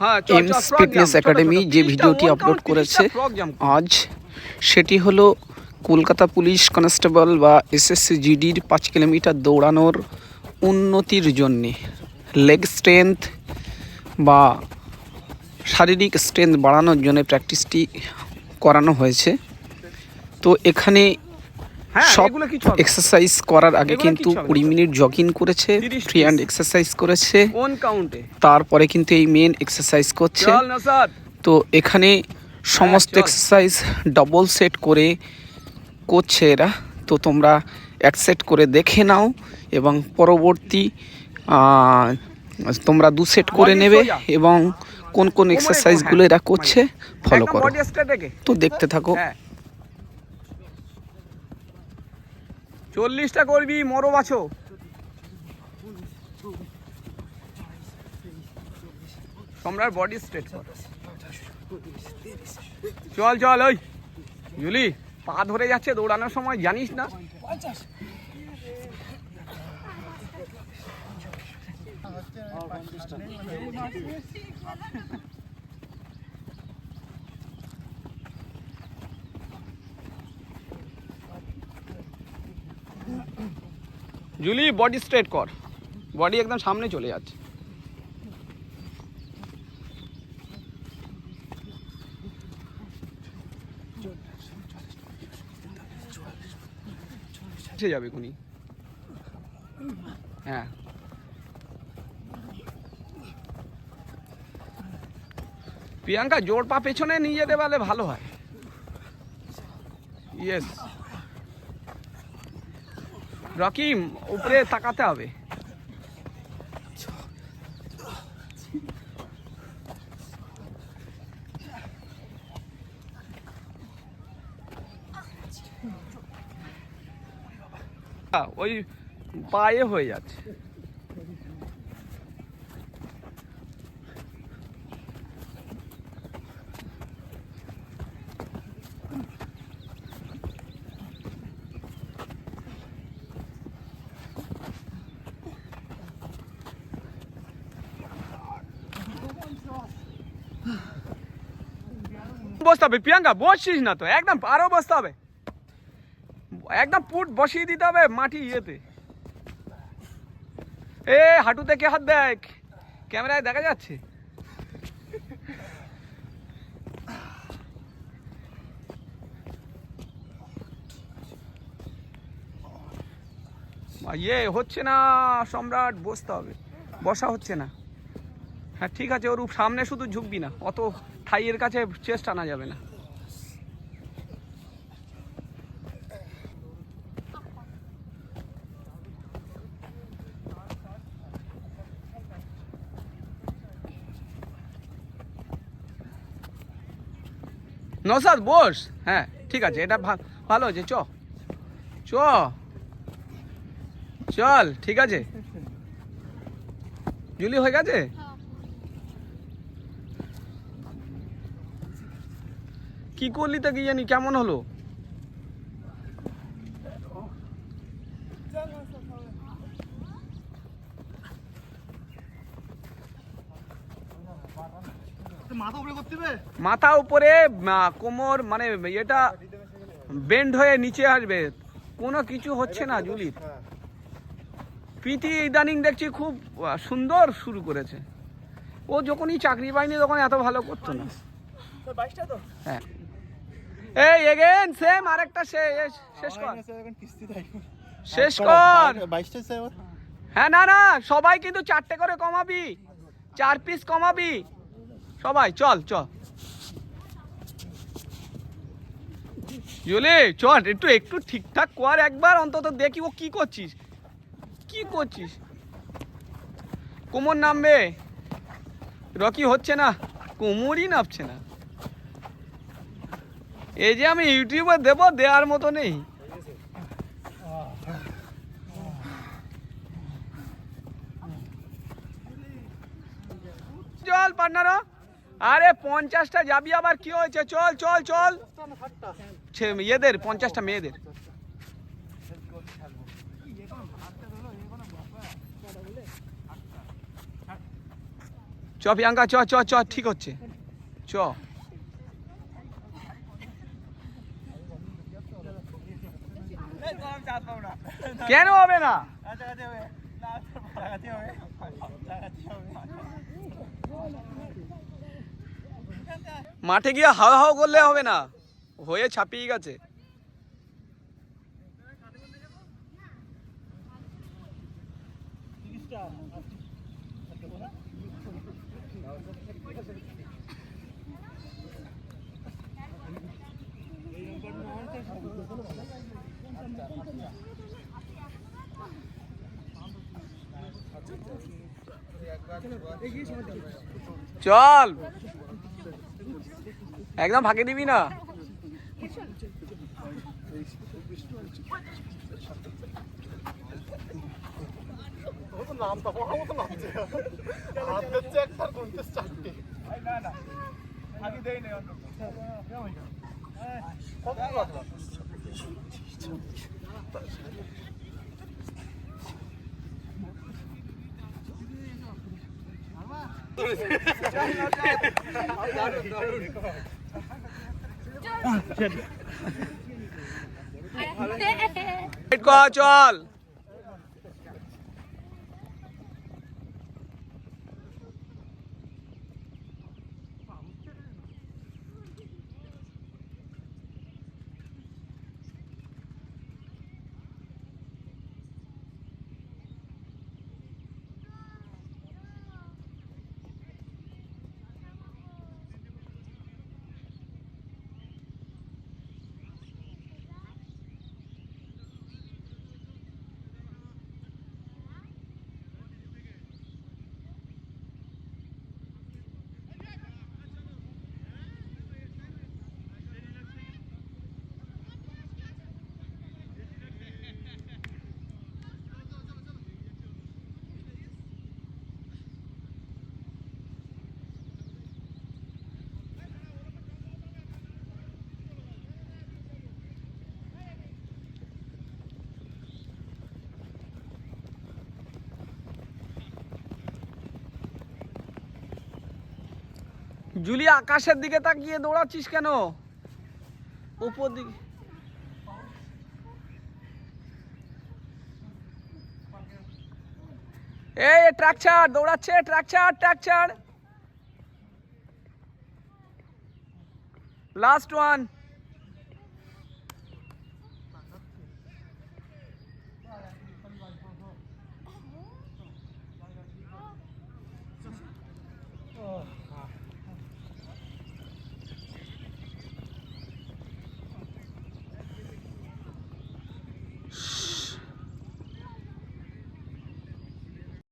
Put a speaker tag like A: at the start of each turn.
A: হ্যাঁ
B: aims fitness academy যে ভিডিওটি আপলোড করেছে আজ সেটি হলো কলকাতা পুলিশ কনস্টেবল বা এসএসসি জিডির পাঁচ কিলোমিটার দৌড়ানোর উন্নতির জন্যে লেগ স্ট্রেংথ বা শারীরিক স্ট্রেংথ বাড়ানোর জন্য প্র্যাকটিসটি করানো হয়েছে। তো এখানে সব
A: কিছু হবে।
B: এক্সারসাইজ করার আগে কিন্তু কুড়ি। মিনিট জগিং করেছে
A: 30
B: ফ্রি হ্যান্ড এক্সারসাইজ করেছে। তারপরে কিন্তু এই মেন এক্সারসাইজ করছে। তো এখানে সমস্ত এক্সারসাইজ ডবল সেট করে করছে এরা। তো তোমরা এক সেট করে দেখে নাও এবং পরবর্তী তোমরা দু সেট করে নেবে এবং কোন কোন এক্সারসাইজগুলো
A: হ্যাঁ,
B: এরা করছে ফলো করো।
A: স্ট্রেট রেখে
B: তো দেখতে থাকো
A: হ্যাঁ চল্লিশটা করবি মরো বাছো সম্রাট বডি স্ট্রেট চল চল, ওই। জুলি, পা ধরে যাচ্ছে দৌড়ানোর সময়, জানিস না? জুলি বডি স্ট্রেট কর। বডি একদম সামনে চলে যাচ্ছে। যাবে খুনি হ্যাঁ। প্রিয়াঙ্কা, জোর পা পেছনে নিয়ে যেতে পারলে ভালো হয়। ইয়েস রকিম উপরে তাকাতে হবে। ওই পায়ে হয়ে যাচ্ছে। বসতে হবে। প্রিয়াঙ্কা, বসছিস না তো? একদম আরও বসতে হবে। একদম পুট বসিয়ে দিতে হবে মাটি ইয়েতে। এ, হাঁটুতে কে হাত দেখ? ক্যামেরায় দেখা যাচ্ছে। ইয়ে হচ্ছে না, সম্রাট, বসতে হবে। বসা হচ্ছে না। হ্যাঁ ঠিক আছে, ওর সামনে শুধু ঝুঁকবি না। অত থাইয়ের কাছে চেস্ট আনা যাবে না। নসাদ বস। হ্যাঁ ঠিক আছে, এটা ভালো আছে চ। চ। চল, ঠিক আছে। জুলি হয়ে গেছে? কি করলি তা কি জানি? কেমন হলো?
C: মাথা উপরে
A: মাথা উপরে কোমর মানে এটা বেন্ড হয়ে নিচে আসবে। কোনো কিছু হচ্ছে না জুলির প্রীতি ইদানিং দেখছি খুব সুন্দর শুরু করেছে। ও যখনই চাকরি পায়নি তখন এত ভালো করতো না।
C: তো?
A: হ্যাঁ। এই এগেন সেম আরেকটা শেষ শেষ কর। শেষ কর। হ্যাঁ না না সবাই কিন্তু চারটে করে কমাবি। চার পিস কমাবি। সবাই চল চল। জুলি চল একটু একটু ঠিকঠাক কর একবার অন্তত দেখি ও কি করছিস। কি করছিস? কোমর নামবে। রকি হচ্ছে না কোমরই নামছে না। এই যে আমি ইউটিউবে দেবো, দেওয়ার মতো নেই। চল পার্টনার আরে পঞ্চাশটা যাবি আবার, কি হয়েছে? চল চল চল। ইয়েদের, পঞ্চাশটা মেয়েদের। চ, প্রিয়াঙ্কা, চ চ চ, ঠিক হচ্ছে। চ। কেন হবে না? মাঠে গিয়ে হাওয়া হাওয়া করলে হবে না। হয়ে ছাপিয়ে গেছে। চল। একদম ফাঁকে দিবি না।
C: চারটে না
A: চল জুলি, আকাশের দিকে তাকিয়ে দৌড়াচ্ছিস কেন? উপর দিকে। এই, ট্রাক ছাড়, দৌড়াচ্ছে, ট্রাক ছাড় ট্রাক ছাড়। Last one